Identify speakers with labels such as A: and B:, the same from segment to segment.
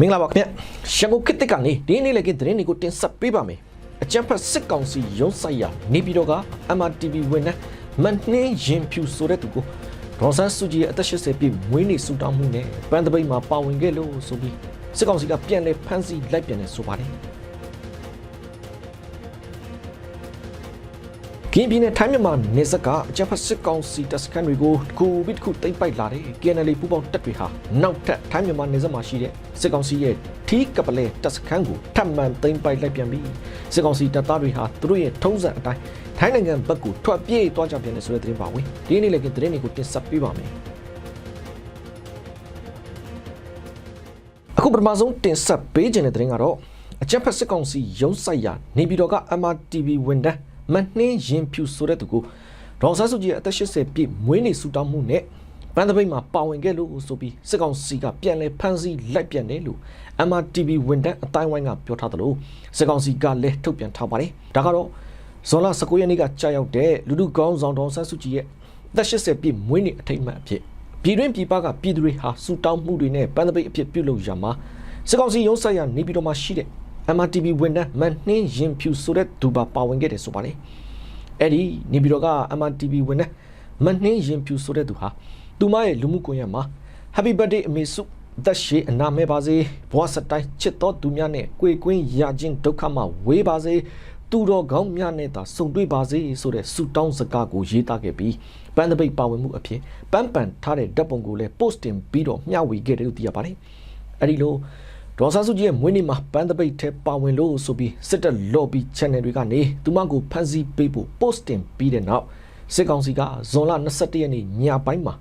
A: မင်္ဂလာပါခင်ဗျရန်ကုန်ခေတ်တစ်ကနေဒီနေ့လည်းကသတင်းတွေကိုတင်ဆက်ပေးပါမယ်အကြံဖတ်စစ်ကောင်စီရုံးဆိုင်ရာနေပြည်တော်က MRTV ဝန်ထမ်းမနှင်းရင်ဖြူဆိုတဲ့သူကိုဒေါ်ဆန်းစုကြည်ရဲ့အသက်80ပြည့်မွေးနေ့ဆုတောင်းမှုနဲ့ပန်းတပိတ်မှာပါဝင်ခဲ့လို့ဆိုပြီးစစ်ကောင်စီကပြန်လည်ဖမ်းဆီးလိုက်ပြန်တယ်ဆိုပါတယ် ကင်းပြည်နယ်ထိုင်းမြန်မာနေဆက်ကအကြမ်းဖက်စစ်ကောင်စီတပ်စခန်းတွေကိုတစ်ခုပြီးတစ်ခုတိမ့်ပိုက်လာတဲ့ KNL ပူးပေါင်းတပ်တွေဟာနောက်ထပ်ထိုင်းမြန်မာနေဆက်မှာရှိတဲ့စစ်ကောင်စီရဲ့ထီးကပလဲတပ်စခန်းကိုထပ်မံသိမ်းပိုက်လိုက်ပြန်ပြီးစစ်ကောင်စီတပ်သားတွေဟာသူတို့ရဲ့ထုံးစံအတိုင်းထိုင်းနိုင်ငံဘက်ကိုထွက်ပြေးသွားကြပြန်တယ်ဆိုတဲ့သတင်းပါဝင်ဒီနေ့လည်းကသတင်းတွေကိုတင်ဆက်ပေးပါမယ်အခုပထမဆုံးတင်ဆက်ပေးခြင်းတဲ့သတင်းကတော့အကြက်ဖက်စစ်ကောင်စီရုံးဆိုင်ရာနေပြည်တော်က MRTV ဝန်ထမ်း မနှင်းရင်ဖြူဆိုတဲ့သူကိုဒေါ်ဆန်းစုကြည်ရဲ့အသက်80ပြည့်မွေးနေ့ဆုတောင်းမှုနဲ့ပန်းသပိတ်မှာပါဝင်ခဲ့လို့ဆိုပြီးစစ်ကောင်စီကပြန်လည်ဖမ်းဆီးလိုက်ပြန်တယ်လို့ MRTV ဝန်ထမ်းအတိုင်းဝိုင်းကပြောထားသလိုစစ်ကောင်စီကလည်းထုတ်ပြန်ထားပါတယ်ဒါကတော့ဇွန်လ19ရက်နေ့ကကြာရောက်တဲ့လူလူကောင်းဆောင်ဒေါ်ဆန်းစုကြည်ရဲ့အသက်80ပြည့်မွေးနေ့အထိမ်းအမှတ်အဖြစ်ပြည်တွင်းပြည်ပကပြည်သူတွေဟာဆူတောင်းမှုတွေနဲ့ပန်းသပိတ်အဖြစ်ပြုလုပ်ရမှာစစ်ကောင်စီရုံးဆိုင်ရာနေပြည်တော်မှာရှိတဲ့ MRTV ဝန်ထမ်းမန်နှင်းရင်ဖြူဆိုတဲ့သူပါပါဝင်ခဲ့တယ်ဆိုပါလေအဲ့ဒီနေပြည်တော်က MRTV ဝန်ထမ်းမန်နှင်းရင်ဖြူဆိုတဲ့သူဟာသူမရဲ့လူမှုကွန်ရက်မှာ Happy birthday အမေစုသက်ရှိအနာမဲ့ပါစေဘဝစတိုင်းချစ်တော်သူများနဲ့ကိုယ်ကွင်းရခြင်းဒုက္ခမှဝေးပါစေသူတော်ကောင်းများနဲ့သာစုံတွေ့ပါစေဆိုတဲ့ဆုတောင်းစကားကိုရေးသားခဲ့ပြီးပန်းတပိတ်ပါဝင်မှုအဖြစ်ပန်းပန်ထားတဲ့ဓာတ်ပုံကိုလည်း post တင်ပြီးတော့မျှဝေခဲ့တယ်လို့သိရပါတယ်အဲ့ဒီလို ဒေါ်ဆာစုကြည်ရဲ့မွေးနေ့မှာပန်းတပိတ်ထဲပါဝင်လို့ဆိုပြီးစစ်တပ် lobby channel တွေကနေသူမကိုဖမ်းဆီးပေးဖို့ post တင်ပြီးတဲ့နောက်စစ်ကောင်စီကဇွန်လ22ရက်နေ့ညပိုင်းမှာ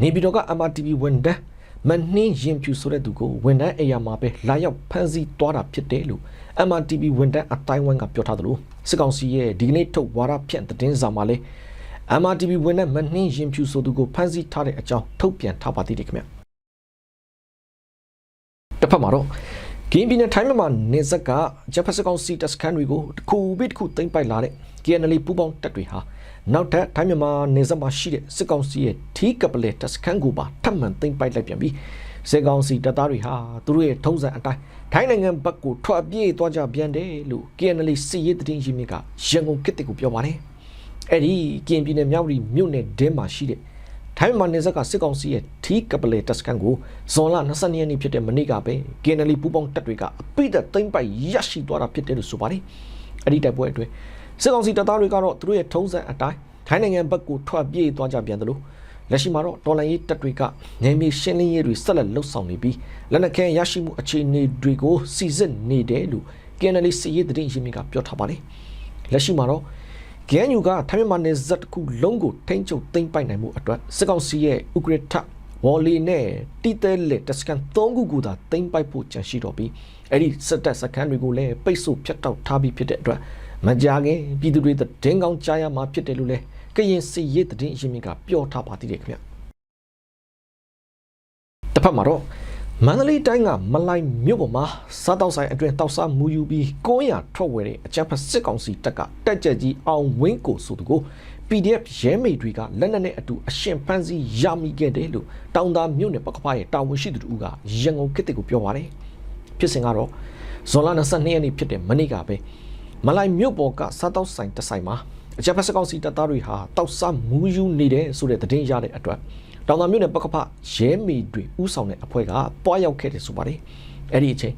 A: နေပြည်တော်က MRTV ဝန်ထမ်းမနှင်းရင်ဖြူဆိုတဲ့သူကိုဝန်ထမ်းအိမ်ယာမှာပဲလာရောက်ဖမ်းဆီးသွားတာဖြစ်တယ်လို့ MRTV ဝန်ထမ်းအတိုင်းဝိုင်းကပြောထားသလိုစစ်ကောင်စီရဲ့ဒီကနေ့ထုတ်ဝါဒဖြန့်သတင်းစာမှာလည်း MRTV ဝန်ထမ်းမနှင်းရင်ဖြူဆိုသူကိုဖမ်းဆီးထားတဲ့အကြောင်းထုတ်ပြန်ထားပါသေးတယ်ခင်ဗျ တစ်ဖက်မှာတော့ကင်းပြည်နယ်ထိုင်းမြန်မာနေဆက်ကဂျပန်စစ်ကောင်စီတပ်စခန်းတွေကိုတစ်ခုပြီးတစ်ခုသိမ်းပိုက်လာတဲ့ KNL ပူးပေါင်းတပ်တွေဟာနောက်ထပ်ထိုင်းမြန်မာနေဆက်မှာရှိတဲ့စစ်ကောင်စီရဲ့ထီးကပလက်တပ်စခန်းကိုပါထပ်မံသိမ်းပိုက်လိုက်ပြန်ပြီးစစ်ကောင်စီတပ်သားတွေဟာသူတို့ရဲ့ထုံးစံအတိုင်းထိုင်းနိုင်ငံဘက်ကိုထွက်ပြေးသွားကြပြန်တယ်လို့ KNL စစ်ရေးတရင်ရင်းမြစ်ကရန်ကုန်ကစ်တစ်ကိုပြောပါတယ်အဲ့ဒီကရင်ပြည်နယ်မြောက်ရီမြို့နယ်ဒင်းမှာရှိတဲ့ ထိုင်းမြန်မာနယ်စပ်ကစစ်ကောင်စီရဲ့ထီးကပလေတပ်စကန်ကိုဇွန်လ22ရက်နေ့ဖြစ်တဲ့မနေ့ကပဲ KNL ပူးပေါင်းတပ်တွေကအပိသက်သိမ်းပိုက်ရရှိသွားတာဖြစ်တယ်လို့ဆိုပါတယ်အဲ့ဒီတိုက်ပွဲအတွင်းစစ်ကောင်စီတပ်သားတွေကတော့သူတို့ရဲ့ထုံးစံအတိုင်းထိုင်းနိုင်ငံဘက်ကိုထွက်ပြေးသွားကြပြန်တယ်လို့လက်ရှိမှာတော့တော်လိုင်းရေးတပ်တွေကနေမြေရှင်းလင်းရေးတွေဆက်လက်လှုပ်ဆောင်နေပြီးလက်နက်ခဲရရှိမှုအခြေအနေတွေကိုစီစစ်နေတယ်လို့ KNL စစ်ရေးတရင်ရင်းမြစ်ကပြောထားပါတယ်လက်ရှိမှာတော့ GNU ကထိုင်းမြန်မာနယ်စပ်တစ်ခုလုံးကိုထိန်းချုပ်သိမ်းပိုက်နိုင်မှုအတွက်စစ်ကောင်စီရဲ့ဥက္ကဋ္ဌဝေါ်လီနဲ့တီတဲလက်တစကန်၃ခုကိုသာသိမ်းပိုက်ဖို့ကြံရှိတော့ပြီးအဲ့ဒီစစ်တပ်စခန်းတွေကိုလည်းပိတ်ဆို့ဖျက်တောက်ထားပြီးဖြစ်တဲ့အတွက်မကြာခင်ပြည်သူတွေတင်းကောင်းကြားရမှာဖြစ်တယ်လို့လည်းကရင်စီရေးတည်င်းရင်းမြစ်ကပြောထားပါသေးတယ်ခင်ဗျတစ်ဖက်မှာတော့ မန္တလေးတိုင်းကမလိုက်မြို့ပေါ်မှာစားတောက်ဆိုင်အတွင်တောက်စားမူယူပြီး900ထွက်ဝယ်တဲ့အကြမ်းဖက်စစ်ကောင်စီတပ်ကတက်ကြက်ကြီးအောင်ဝင်းကိုဆိုသူကို PDF ရဲမိတ်တွေကလက်နက်နဲ့အတူအရှင်ဖမ်းဆီးရမိခဲ့တယ်လို့တောင်သားမြို့နယ်ပကဖရဲ့တာဝန်ရှိသူတို့ကရန်ကုန်ခေတ်တစ်ကိုပြောပါတယ်ဖြစ်စဉ်ကတော့ဇွန်လ22ရက်နေ့ဖြစ်တဲ့မနေ့ကပဲမလိုက်မြို့ပေါ်ကစားတောက်ဆိုင်တစ်ဆိုင်မှာအကြမ်းဖက်စစ်ကောင်စီတပ်သားတွေဟာတောက်စားမူယူနေတယ်ဆိုတဲ့သတင်းရတဲ့အတွက် တောင်သာမြို့နယ်ပကဖရဲမီတွေဥဆောင်တဲ့အဖွဲ့ကတွားရောက်ခဲ့တယ်ဆိုပါတယ်အဲ့ဒီအချိန်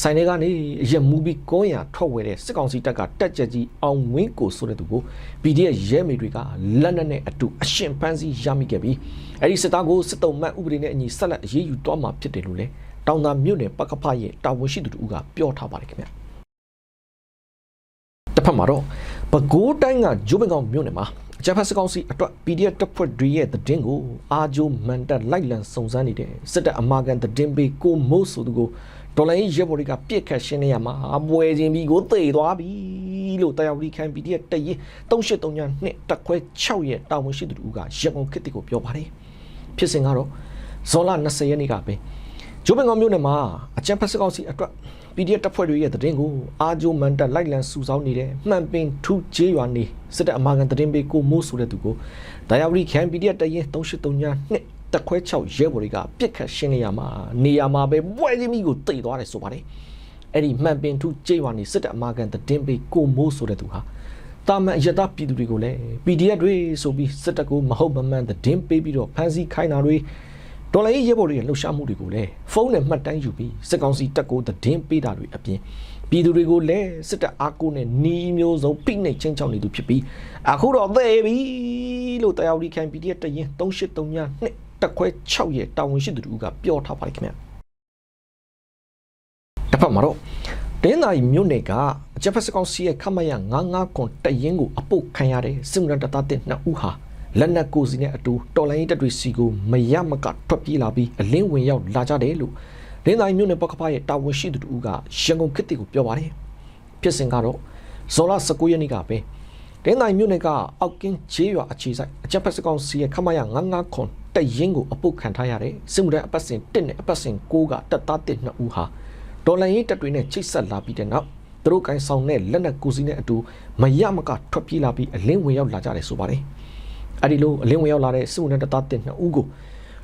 A: ဆိုင်တွေကနေရမူပြီးကိုရထွက်ဝဲတဲ့စစ်ကောင်စီတပ်ကတက်ကြကြီးအောင်ဝင်းကိုဆိုတဲ့သူကို PDF ရဲမီတွေကလက်နက်နဲ့အတူအရှင်ဖမ်းဆီးရမိခဲ့ပြီးအဲ့ဒီစစ်သားကိုစစ်တုံးမှတ်ဥပဒေနဲ့အညီဆက်လက်အရေးယူသွားမှာဖြစ်တယ်လို့လည်းတောင်သာမြို့နယ်ပကဖရဲ့တာဝန်ရှိသူတို့ကပြောထားပါတယ်ခင်ဗျတစ်ဖက်မှာတော့ပဲခူးတိုင်းကဂျိုးပင်ကောင်မြို့နယ်မှာ ဂျပန်စကောင်စီအတွက် PDF တပ်ဖွဲ့တွေရဲ့တည်င်းကိုအာဂျိုမန်တက်လိုက်လံစုံစမ်းနေတဲ့စစ်တပ်အမာကန်တည်င်းပေးကိုမိုးဆိုသူကိုဒေါ်လာရေးရဲဘော်တွေကပြစ်ခတ်ရှင်းနေရမှာအပွဲချင်းပြီးကိုသေသွားပြီလို့တရားဝတီခိုင် PDF တရင်3839နှစ်တက်ခွဲ6ရဲ့တာဝန်ရှိသူတို့ကရန်ကုန်ခေတ်ကိုပြောပါတယ်ဖြစ်စဉ်ကတော့ဇွန်လ20ရက်နေ့ကပဲ ဂျိုးပင်ကောင်မြို့နယ်မှာအကြံဖက်စကောင်စီအတွက် PDF တပ်ဖွဲ့တွေရဲ့တည်င်းကိုအာဂျိုမန်တက်လိုက်လံစုဆောင်းနေတဲ့မှန်ပင်ထူးကျေးရွာနေစစ်တပ်အမာခံတည်င်းပေးကိုမိုးဆိုတဲ့သူကိုဒါယာဝတီခန် PDF တရင်3839နှစ်တက်ခွဲ6ရဲဘော်တွေကပြစ်ခတ်ရှင်းနေရမှာနေရာမှာပဲပွဲချင်းမိကိုတိတ်သွားတယ်ဆိုပါတယ်အဲ့ဒီမှန်ပင်ထုကြေးဝါနေစစ်တပ်အမာကန်တည်င်းပေးကိုမိုးဆိုတဲ့သူဟာတာမန်အရတာပြည်သူတွေကိုလည်း PDF တွေဆိုပြီးစစ်တပ်ကိုမဟုတ်မမှန်တည်င်းပေးပြီးတော့ဖမ်းဆီးခိုင်းတာတွေ ဒေါ်လာရေးရဲဘော်တွေရဲ့လှုပ်ရှားမှုတွေကိုလည်းဖုန်းနဲ့မှတ်တမ်းယူပြီးစစ်ကောင်စီတပ်ကိုတည်င်းပေးတာတွေအပြင်ပြည်သူတွေကိုလည်းစစ်တပ်အားကိုးနဲ့နီးမျိုးစုံဖိနှိပ်ချင်းချောင်းနေသူဖြစ်ပြီးအခုတော့သေပြီလို့တရားဝတီခိုင် PDF တရင်3839နှစ်တက်ခွဲ6ရဲ့တာဝန်ရှိသူတို့ကပြောထားပါတယ်ခင်ဗျာတစ်ဖက်မှာတော့တင်းသာရီမြို့နယ်ကအချက်ဖက်စကောင်စီရဲ့ခမရ99ခွန်တရင်ကိုအပုတ်ခံရတဲ့စစ်မှုရန်တပ်သားတဲ့နှစ်ဦးဟာ လက်နက်ကိုစီနဲ့အတူတော်လိုင်းတပ်တွေစီကိုမရမကထွက်ပြေးလာပြီးအလင်းဝင်ရောက်လာကြတယ်လို့တင်းသာရီမြို့နယ်ပကဖရဲ့တာဝန်ရှိသူတို့ကရန်ကုန်ခေတ်တီကိုပြောပါတယ်ဖြစ်စဉ်ကတော့ဇော်လ19ရက်နေ့ကပဲတင်းသာရီမြို့နယ်ကအောက်ကင်းချေးရွာအခြေဆိုင်အချက်ဖက်စကောင်စီရဲ့ခမရ99ခွန်တရင်ကိုအပုတ်ခံထားရတဲ့စစ်မှုရန်အပတ်စဉ်1နဲ့အပတ်စဉ်6ကတပ်သားတဲ့နှစ်ဦးဟာဒေါ်လာရင်းတပ်တွေနဲ့ချိတ်ဆက်လာပြီးတဲ့နောက်သူတို့ကန်ဆောင်တဲ့လက်နက်ကူစီနဲ့အတူမရမကထွက်ပြေးလာပြီးအလင်းဝင်ရောက်လာကြတယ်ဆိုပါတယ်။ အဲဒီလိုအလင်းဝင်ရောက်လာတဲ့စစ်ဝန်ထမ်းတပ်သားတင်နှစ်ဦးကို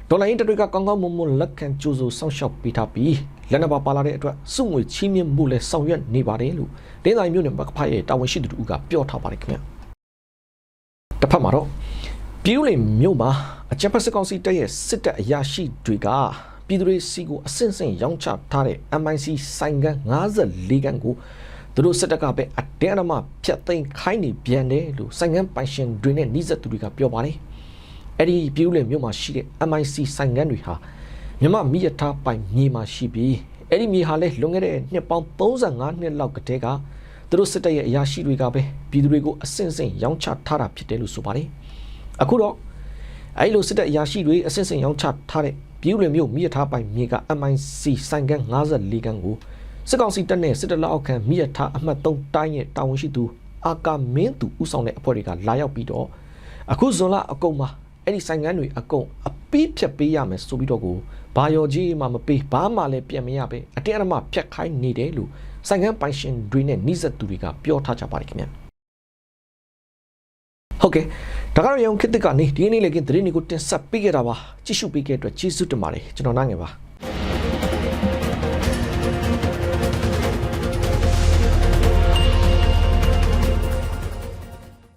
A: ဒေါ်လာရင်းတပ်တွေကကောင်းကောင်းမွန်မွန်လက်ခံကြိုးစိုးစောင့်ရှောက်ပေးထားပြီးလက်နက်ပါပါလာတဲ့အတွက်စုငွေချီးမြှင့်မှုလည်းဆောင်ရွက်နေပါတယ်လို့ဒင်းဆိုင်မျိုးနဲ့ဘက်ဖိုင်ရဲ့တာဝန်ရှိသူတို့ကပြောထားပါတယ်ခင်ဗျ။တစ်ဖက်မှာတော့ပြည်ဦးလင်မြို့မှာအကြံဖက်စစ်ကောင်စီတပ်ရဲ့စစ်တပ်အရာရှိတွေကပြည်သူတွေစီကိုအဆင့်ဆင့်ရောင်းချထားတဲ့ MIC ဆိုင်ကန်း54ကန်းကို သူတို့စစ်တပ်ကပဲအတဲအဓမ္မဖျက်သိမ်းခိုင်းနေပြန်တယ်လို့ဆိုင်ကန်းပိုင်ရှင်တွေနဲ့နှိစက်သူတွေကပြောပါတယ်။အဲ့ဒီပြည်ဦးလင်မြို့မှာရှိတဲ့ MIC ဆိုင်ကန်းတွေဟာမြမမိရထားပိုင်မြေမှာရှိပြီးအဲ့ဒီမြေဟာလည်းလွန်ခဲ့တဲ့နှစ်ပေါင်း35နှစ်လောက်ကတည်းကသူတို့စစ်တပ်ရဲ့အရာရှိတွေကပဲပြည်သူတွေကိုအဆင့်ဆင့်ရောင်းချထားတာဖြစ်တယ်လို့ဆိုပါတယ်။အခုတော့အဲ့လိုစစ်တပ်အရာရှိတွေအဆင့်ဆင့်ရောင်းချထားတဲ့ပြည်ဦးလွင်မြို့မိရထားပိုင်မြေက MIC ဆိုင်ကန်း54ကန်းကို စစ်ကောင်စီတပ်နဲ့စစ်တပ်လက်အောက်ခံမိရထားအမှတ်3တိုင်းရဲ့တာဝန်ရှိသူအာကာမင်းသူဦးဆောင်တဲ့အဖွဲ့တွေကလာရောက်ပြီးတော့အခုဇွန်လအကုန်မှာအဲ့ဒီဆိုင်ကန်းတွေအကုန်အပီးဖြတ်ပေးရမယ်ဆိုပြီးတော့ကိုဘာယော်ကြီးမှမပေးဘာမှလည်းပြန်မရပဲအတင်းအဓမ္မဖြတ်ခိုင်းနေတယ်လို့ဆိုင်ကန်းပိုင်ရှင်တွေနဲ့နှိစက်သူတွေကပြောထားကြပါတယ်ခင်ဗျာဟုတ်ကဲ့ဒါကတော့ရုံခစ်တစ်ကနေဒီနေ့လည်းကင်းသတင်းတွေကိုတင်ဆက်ပေးခဲ့တာပါကြည့်ရှုပေးခဲ့တဲ့အတွက်ကျေးဇူးတင်ပါတယ်ကျွန်တော်နိုင်ငယ်ပါ